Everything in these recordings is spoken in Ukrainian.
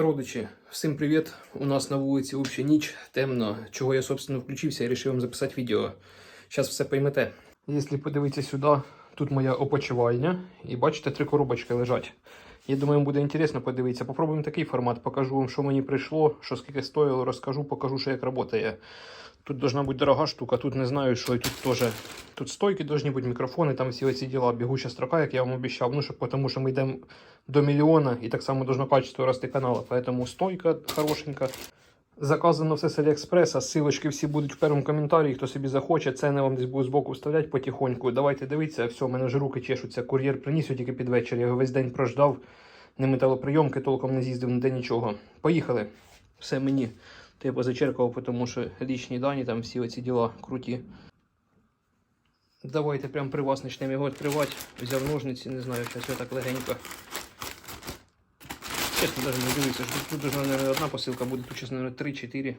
Родичі, всім привіт! У нас на вулиці взагалі ніч, темно. Чого я, собственно, включився і вирішив вам записати відео. Зараз все поймете. Якщо подивитися сюди, тут моя опочивальня, і бачите, три коробочки лежать. Я думаю, вам буде інтересно подивитися. Попробуємо такий формат, покажу вам, що мені прийшло, що скільки стоїло, розкажу, покажу, що як працює. Тут должна бути дорога штука, тут не знаю, що і тут теж. Тут стойки должны бути, мікрофони, там всі ці діла, бігуча строка, як я вам обіцяв. Ну, щоб, тому що ми йдемо до мільйона і так само должно качество рости каналу. Поэтому стойка хорошенька. Заказано все з Аліекспреса. Ссылочки всі будуть в першому коментарі. Хто собі захоче, ціни вам десь будуть збоку вставляти потихоньку. Давайте дивитися. Все, у мене вже руки чешуться. Кур'єр приніс тільки під вечір. Я його весь день прождав. Не металоприйомки, толком не з'їздив ніде нічого. Поїхали. Все мені. То я позачеркав, тому що лічні дані, там всі оці діла круті. Давайте прямо при вас почнемо його відкривати. Взяв ножниці, не знаю, зараз я так легенько. Чесно, навіть не дивився, тут, должна, наверное, одна посилка буде, тут зараз, наверное, 3-4.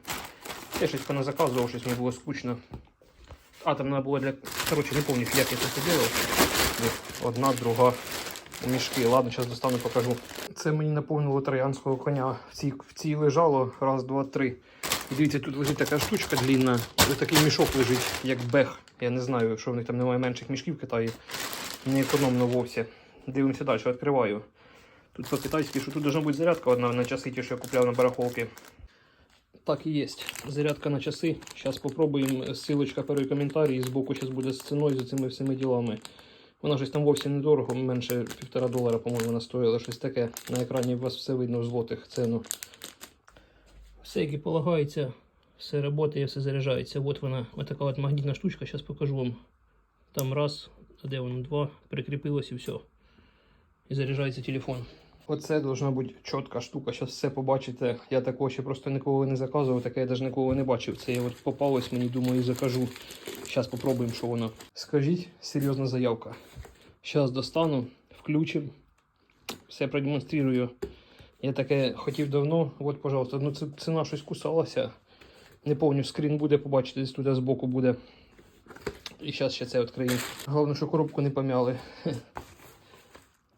Я щось поназаказував, щось мені було скучно. А, там треба було для. Коротше, не пам'ятаю, як я це робив. Одна, друга мішки. Ладно, зараз достану, покажу. Це мені наповнило троянського коня. В цій, в цій лежало раз, два, три. Дивіться, тут лежить така штучка длінна. Ось такий мішок лежить, як бех. Я не знаю, що в них там немає менших мішків в Китаї. Не економно вовсе. Дивимося далі, відкриваю. Тут по-китайськи, що тут должна бути зарядка одна на часи, ті, що я купляв на барахолки. Так і є. Зарядка на часи. Зараз спробуємо. Ссылочка перший коментарі. І збоку зараз буде з ціною, з цими всіми ділами. Вона щось там вовсе недорого, менше півтора долара, по-моєму, вона стоїла щось таке. На екрані у вас все видно в злотих ціну. Все, як і полагається, все працює, все заряджається. От вона, отака от магнітна штучка, зараз покажу вам. Там раз, а де воно два, прикріпилось і все. І заряджається телефон. Оце должна бути чітка штука. Зараз все побачите. Я такого ще просто ніколи не заказував, таке я навіть ніколи не бачив. Це я от попалось, мені думаю, закажу. Зараз попробуємо, що воно. Скажіть, серйозна заявка. Зараз достану, включимо. Все продемонструю. Я таке хотів давно. От, пожалуйста, ну ціна щось кусалася. Не пам'ятаю, скрін буде, побачите, десь тут збоку буде. І зараз ще це відкрию. Головне, що коробку не пом'яли.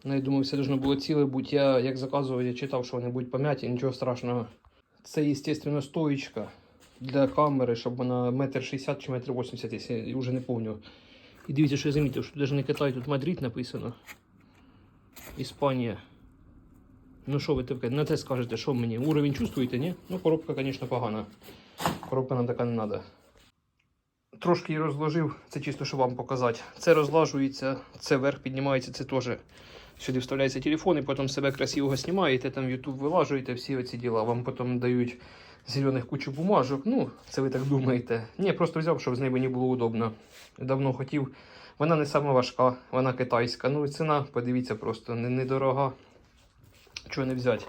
Ну, я думаю, все должно було ціле бути. Я як заказував, я читав, що вони будуть пом'яті, нічого страшного. Це, звісно, стоїчка для камери, щоб вона метр шістдесят чи метр вісімдесят, я вже не пам'ятаю. І дивіться, що я замітив, що навіть не Китай, тут Мадрид написано. Іспанія. Ну що ви таке, на те скажете, що мені? Уровень чувствуєте, ні? Ну, коробка, звісно, погана. Коробка нам така не треба. Трошки її розложив, це чисто, щоб вам показати. Це розлажується, це вверх піднімається, це теж. Сюди вставляється телефон, і потім себе красиво знімаєте, там YouTube вилажуєте, всі оці діла. Вам потім дають зелених кучу бумажок. Ну, це ви так думаєте. Ні, просто взяв, щоб з нею мені було удобно. Давно хотів. Вона не сама важка, вона китайська. Ну і ціна, подивіться, просто не- недорога. Чого не взяти?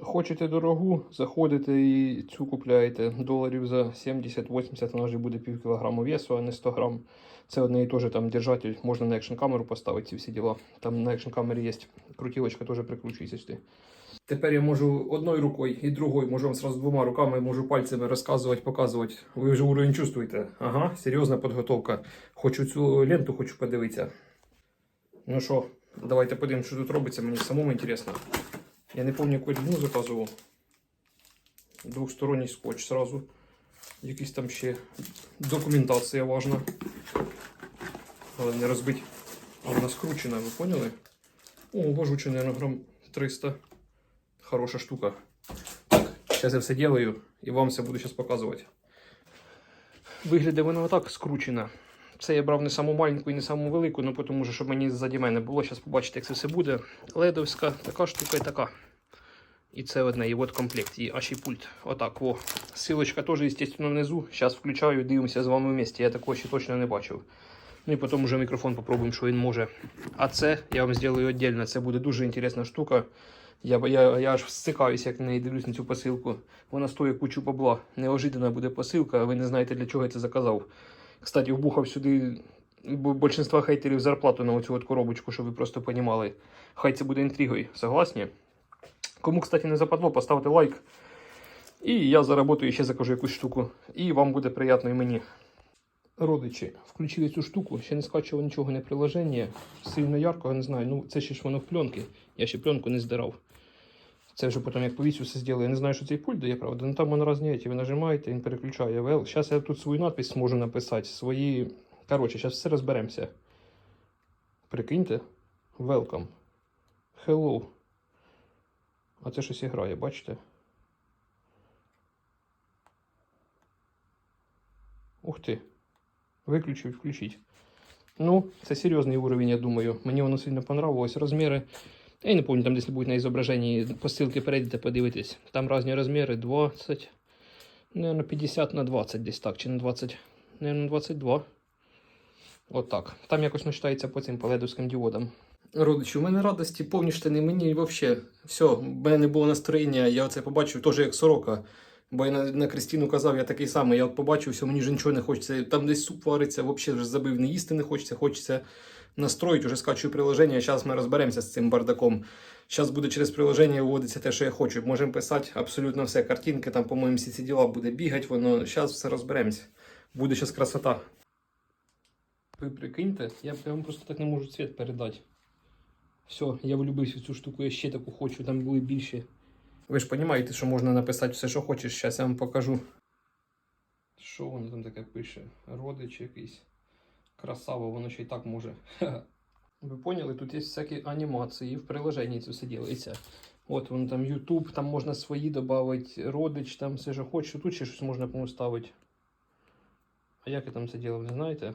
Хочете дорогу, заходите і цю купляєте доларів за 70-80, вона вже буде пів кілограму весу, а не 100 грам. Це одне і те же там держатель, можна на екшн камеру поставити ці всі діла. Там на екшн камері є крутілочка, теж прикручується сюди. Тепер я можу одною рукою і другою, можу вам сразу двома руками, можу пальцями розказувати, показувати. Ви вже уровень чувствуєте. Ага, серйозна підготовка. Хочу цю ленту, хочу подивитися. Ну що, давайте подивимося, що тут робиться, мені самому інтересно. Я не пам'ятаю, яку длину заказував. Двохсторонній скотч сразу. Якісь там ще документація важна. Але не розбить. А вона скручена, ви поняли? О, важуче, наверное, грам 300. Хороша штука. Так, зараз я все делаю і вам все буду зараз показувати. Виглядає вона отак скручена. Це я брав не саму маленьку і не саму велику, ну тому що щоб мені ззаді мене було. Зараз побачите, як це все буде. Ледовська, така штука і така. І це одне, і от комплект, і аж і пульт. Отак, во. Силочка теж, звісно, внизу. Зараз включаю, дивимося з вами вместе. Я такого ще точно не бачив. Ну і потім вже мікрофон попробуємо, що він може. А це я вам зроблю віддільно. Це буде дуже інтересна штука. Я, я, я аж стикаюсь, як неї дивлюсь на цю посилку. Вона стоїть кучу бабла. Неожиданна буде посилка, ви не знаєте, для чого я це заказав. Кстати, вбухав сюди большинства хейтерів зарплату на оцю от коробочку, щоб ви просто понімали. Хай це буде інтригою. Согласні? Кому, кстати, не западло, поставте лайк. І я заработаю ще закажу якусь штуку. І вам буде приємно і мені. Родичі, включили цю штуку, ще не скачував нічого, не приложення. Сильно яркого, не знаю. Ну, це ще ж воно в пленки. Я ще пленку не здирав. Це вже потім як повісю все зроблю. Я не знаю, що цей пульт дає, правда. Ну там воно різні, ви нажимаєте, він переключає. Well, зараз я тут свою надпись зможу написати. Свої. Коротше, зараз все розберемося. Прикиньте. Welcome. Hello. А це щось грає, бачите? Ух ти. Виключив, включить. Ну, це серйозний уровень, я думаю. Мені воно сильно понравилось. Розміри. Я не пам'ятаю, там десь будуть на зображенні посилки перейдете, подивитесь. Там різні розміри 20, наверное, 50 на 20 десь так, чи на 20, наверное, 22. От так. Там якось начитається по цим по ледовським діодам. Родичі, у мене радості повні штани, мені взагалі. Все, в мене не було настроєння, я оце побачив теж як сорока. Бо я на, на Кристину казав, я такий самий, я от побачив, мені вже нічого не хочеться. Там десь суп вариться, взагалі вже забив, не їсти не хочеться, хочеться настроїти, вже скачую приложення. Зараз ми розберемося з цим бардаком. Зараз буде через приложення виводиться те, що я хочу. Можемо писати абсолютно все. Картинки, там, по-моєму, всі ці діла буде бігати, воно. Зараз все розберемося. Буде зараз красота. Ви прикиньте, я вам просто так не можу цвіт передати. Все, я влюбився в цю штуку, я ще таку хочу, там були більші. Ви ж розумієте, що можна написати все, що хочеш. Зараз я вам покажу. Що воно там таке пише? Родич якийсь. Красава, воно ще й так може. Ви поняли, тут є всякі анімації, в приложенні це все ділається. От воно там YouTube, там можна свої додати, родич, там все, що хочеш. Тут ще щось можна по-моєму, ставити. А як я там це ділав, не знаєте?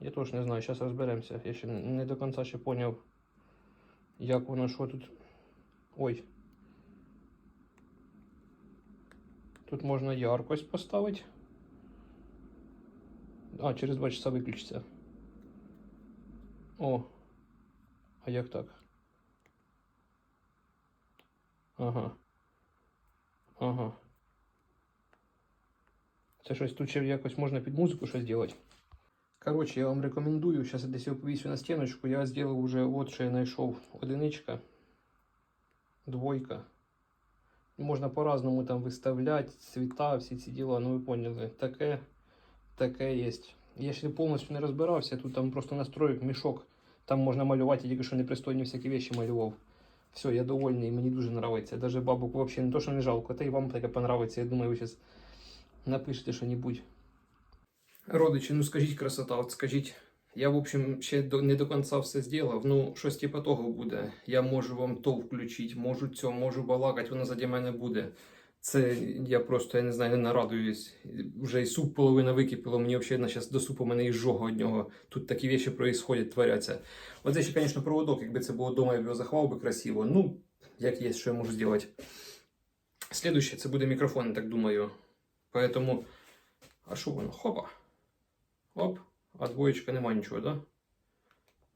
Я теж не знаю, зараз розберемося. Я ще не до кінця ще поняв, як воно, що тут. Ой. Тут можна яркость поставити. А, через 2 часа виключиться. О. А як так? Ага. Ага. Це щось тут ще якось можна під музику щось зробити. Коротше, я вам рекомендую. Зараз я десь його повісю на стіночку. Я зробив уже от що я знайшов. Одиничка. Двойка. Можна по-разному там виставляти, цвіта, всі ці діла, ну ви поняли. Таке, таке є. Я ще повністю не розбирався, тут там просто настроїк, мішок. Там можна малювати, я тільки що непристойні всякі речі малював. Все, я довольний, мені дуже подобається. Даже бабок взагалі не то, що не жалко, та й вам таке понравиться. Я думаю, ви зараз напишете що-небудь. Родичі, ну скажіть красота, от скажіть. Я, в общем, ще не до кінця все зробив. Ну, щось типу того буде. Я можу вам то включити, можу цьо, можу балакати, воно заді мене буде. Це я просто, я не знаю, не нарадуюсь. Вже і суп половина википіло, мені взагалі зараз до супу мене і жога від нього. Тут такі речі происходять, творяться. Оце ще, звісно, проводок, якби це було вдома, я б його заховав би красиво. Ну, як є, що я можу зробити. Слідуще, це буде мікрофон, я так думаю. Поэтому. А що воно? Хопа. Оп. А двоєчка нема нічого, да?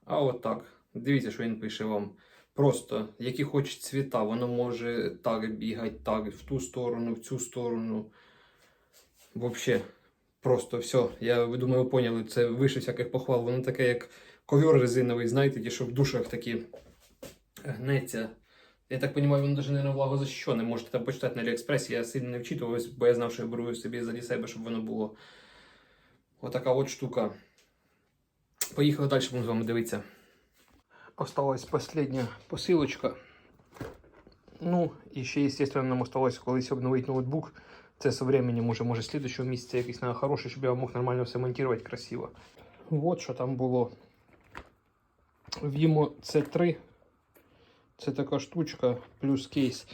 А от так. Дивіться, що він пише вам. Просто, які хоче цвіта, воно може так бігати, так, в ту сторону, в цю сторону. Вообще, просто все. Я думаю, ви поняли, це вище всяких похвал. Воно таке, як ковер резиновий, знаєте, ті, що в душах такі гнеться. Я так розумію, воно навіть не влагозащищене. Можете там почитати на Аліекспресі. Я сильно не вчитувався, бо я знав, що я беру собі заді себе, щоб воно було. Отака от штука. Поїхали далі, будемо з вами дивитися. Осталась последня посилочка. Ну, і ще, естественно, нам осталось колись обновити ноутбук. Це со временем уже, може, слідущого місяця якийсь на хороший, щоб я мог нормально все монтувати красиво. Вот що там було. Vimo C3. Це така штучка плюс кейс.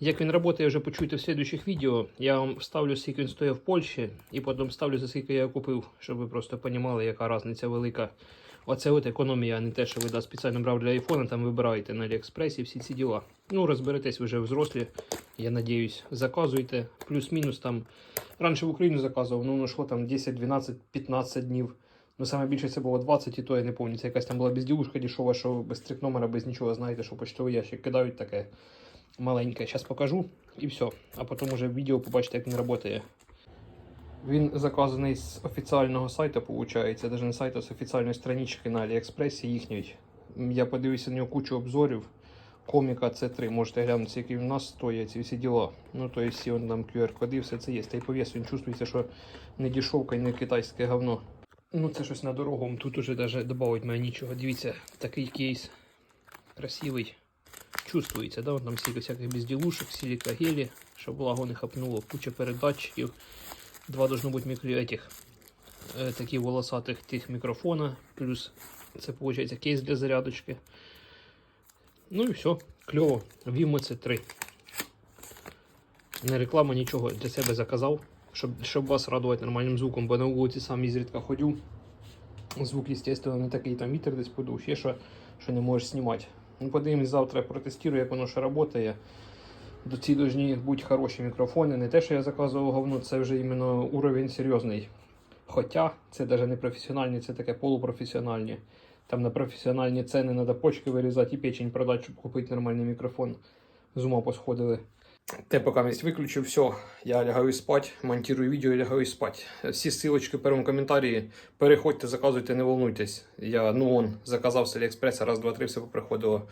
Як він працює, вже почуєте в слідуючих відео. Я вам вставлю, скільки він стоїть в Польщі, і потім вставлю, за скільки я його купив, щоб ви просто розуміли, яка різниця велика. Оце от економія, а не те, що ви да, спеціально брав для айфона, там вибираєте на Аліекспресі всі ці діла. Ну, розберетесь ви вже взрослі, я надіюсь, заказуйте. Плюс-мінус там. Раніше в Україну заказував, ну воно йшло там 10, 12, 15 днів. Ну, саме більше це було 20, і то я не пам'ятаю. Це якась там була безділушка дешова, що без трик номера, без нічого, знаєте, що почтовий ящик кидають таке маленьке. Зараз покажу і все. А потім уже в відео побачите, як він працює. Він заказаний з офіційного сайту, виходить, навіть не сайту, а з офіційної странички на Аліекспресі їхньої. Я подивився на нього кучу обзорів. Коміка C3, можете глянути, який в нас стоїть, ці всі діла. Ну, то є всі он, там QR-коди, все це є. Та й по весу він чувствується, що не дешевка і не китайське говно. Ну, це щось на дорогу. Тут уже навіть додати має нічого. Дивіться, такий кейс красивий. Чувствується, да? Там стільки всяких безділушок, силікагелі, щоб влагу не хапнуло, куча передатчиків. Два должно бути мікро... этих, е, такі волосатих тих мікрофона, плюс це виходить кейс для зарядочки. Ну і все, кльово. Vimo c 3 Не реклама нічого для себе заказав, щоб, щоб вас радувати нормальним звуком, бо на вулиці сам ізрідка ходю. Звук, естественно, не такий там вітер десь подув, ще що, що не можеш знімати. Ну, подивимось завтра, протестую, як воно ще працює. До ці повинні бути хороші мікрофони. Не те, що я заказував говно, це вже іменно уровень серйозний. Хоча це навіть не професіональні, це таке полупрофесіональні. Там на професіональні ціни треба почки вирізати і печень продати, щоб купити нормальний мікрофон. З ума посходили. Те поки місць виключив, все, я лягаю спать, монтую відео і лягаю спать. Всі ссылочки в першому коментарі. Переходьте, заказуйте, не волнуйтесь. Я ну он заказав з Аліекспреса, раз, два, три, все поприходило.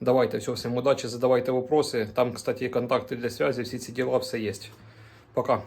Давайте, все, всім удачі, задавайте вопроси. Там, кстати, є контакти для зв'язку, всі ці діла, все є. Пока.